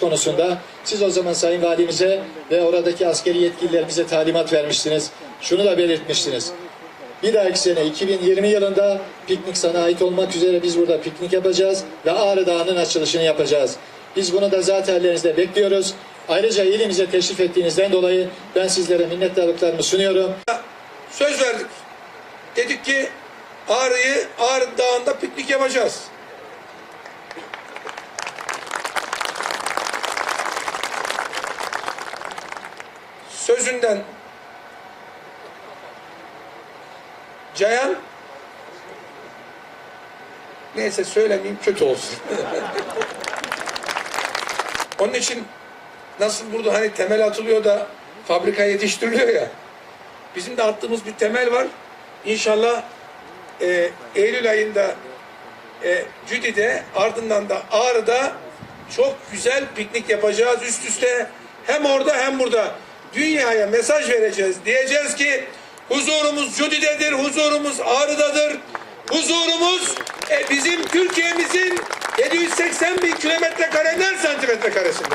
konusunda siz o zaman Sayın Valimize ve oradaki askeri yetkililerimize talimat vermiştiniz. Şunu da belirtmiştiniz. Bir dahaki sene 2020 yılında piknik sana ait olmak üzere biz burada piknik yapacağız ve Ağrı Dağı'nın açılışını yapacağız. Biz bunu da zaten ellerinizde bekliyoruz. Ayrıca ilimize teşrif ettiğinizden dolayı ben sizlere minnettarlıklarımı sunuyorum. söz verdik. Dedik ki Ağrı'yı Ağrı Dağı'nda piknik yapacağız. Sözünden Cayan neyse söylemeyeyim kötü olsun. Onun için nasıl burada hani temel atılıyor da fabrika yetiştiriliyor ya. Bizim de attığımız bir temel var. İnşallah e, Eylül ayında e, Cüdi'de ardından da Ağrı'da çok güzel piknik yapacağız üst üste. Hem orada hem burada dünyaya mesaj vereceğiz. Diyeceğiz ki huzurumuz Cüdi'dedir, huzurumuz Ağrı'dadır. Huzurumuz e, bizim Türkiye'mizin 780 bin kilometre kareden santimetre karesinde.